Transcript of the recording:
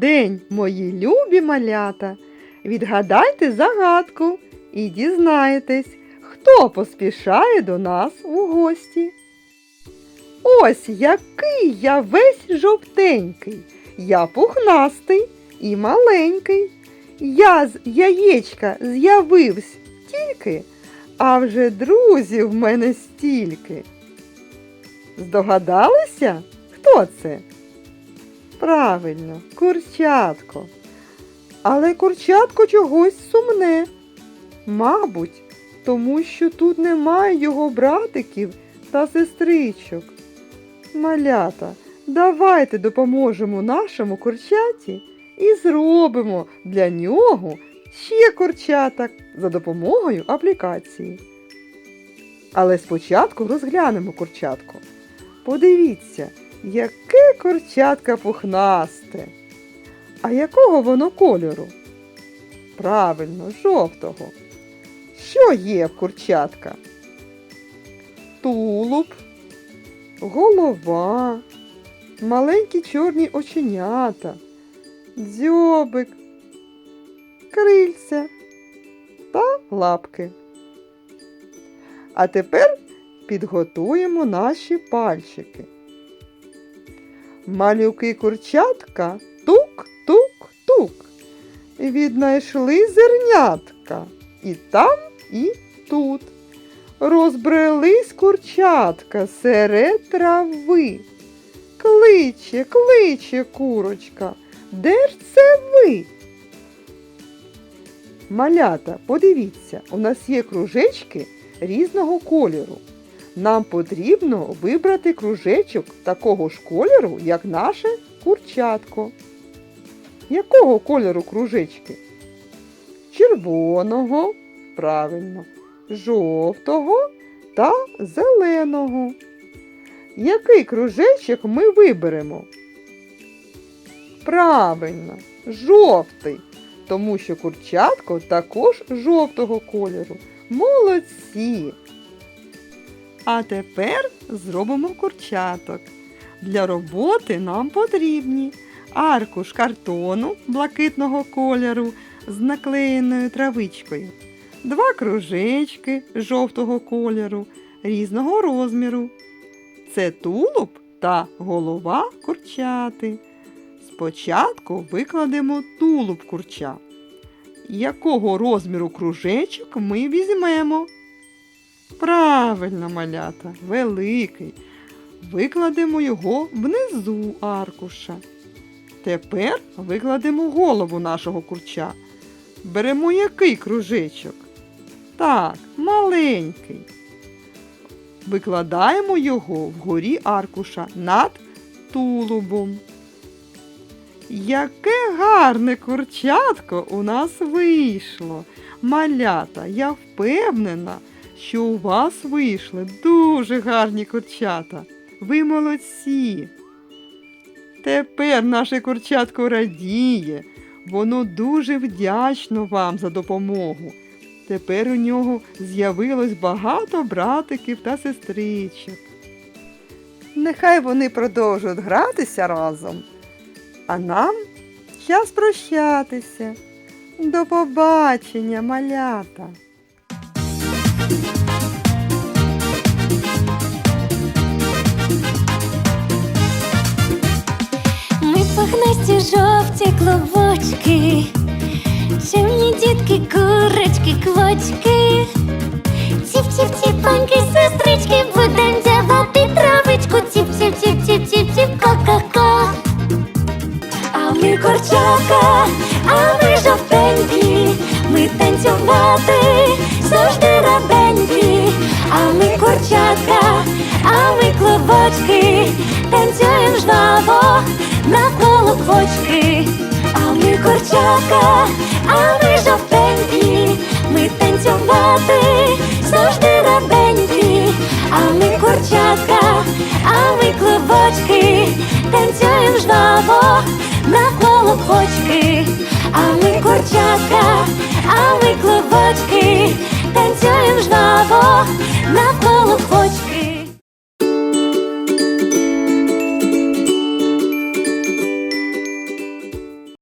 день, мої любі малята. Відгадайте загадку і дізнаєтесь, хто поспішає до нас у гості. Ось який я весь жовтенький, я пухнастий і маленький. Я з яєчка з'явився тільки, а вже друзів в мене стільки. Здогадалися, хто це? Правильно, курчатко. Але курчатко чогось сумне. Мабуть, тому що тут немає його братиків та сестричок. Малята, давайте допоможемо нашому курчаті і зробимо для нього ще курчаток за допомогою аплікації. Але спочатку розглянемо курчатку. Подивіться, яке курчатка пухнасте. А якого воно кольору? Правильно, жовтого. Що є в курчатка? Тулуб, голова, маленькі чорні оченята, дзьобик, крильця та лапки. А тепер підготуємо наші пальчики. Малюки курчатка тук-тук-тук. Віднайшли зернятка і там, і тут. Розбрелись курчатка серед трави. Кличе, кличе курочка, де ж це ви? Малята, подивіться, у нас є кружечки різного кольору. Нам потрібно вибрати кружечок такого ж кольору, як наше курчатко. Якого кольору кружечки? Червоного, правильно, жовтого та зеленого. Який кружечок ми виберемо? Правильно, жовтий, тому що курчатко також жовтого кольору. Молодці! А тепер зробимо курчаток. Для роботи нам потрібні аркуш картону блакитного кольору з наклеєною травичкою, два кружечки жовтого кольору різного розміру. Це тулуб та голова курчати. Спочатку викладемо тулуб курча. Якого розміру кружечок ми візьмемо? Правильно, малята, великий. Викладемо його внизу аркуша. Тепер викладемо голову нашого курча. Беремо який кружечок? Так, маленький. Викладаємо його вгорі аркуша над тулубом. Яке гарне курчатко у нас вийшло. Малята, я впевнена, що у вас вийшли дуже гарні курчата. Ви молодці. Тепер наше курчатко радіє. Воно дуже вдячно вам за допомогу. Тепер у нього з'явилось багато братиків та сестричок. Нехай вони продовжують гратися разом. А нам час прощатися. До побачення, малята! Жовті клубочки, чимні дітки, курочки, квочки. Ціп-ціп-ціпаньки, сестрички, будем дявати травичку. Ціп-ціп-ціп-ціп-ціп-ціп, ко-ко-ко. А ми корчака, а ми жовтенькі, ми танцювати завжди раденькі. А ми корчака, а ми клубочки, танцюєм жваво навколо квочки. А курчака, а ми жовтенькі, ми танцювати завжди раденькі, а ми курчатка, а ми клубочки, танцюємо жваво навколо почки, а ми курчатка, а ми клубочки, танцюємо жваво.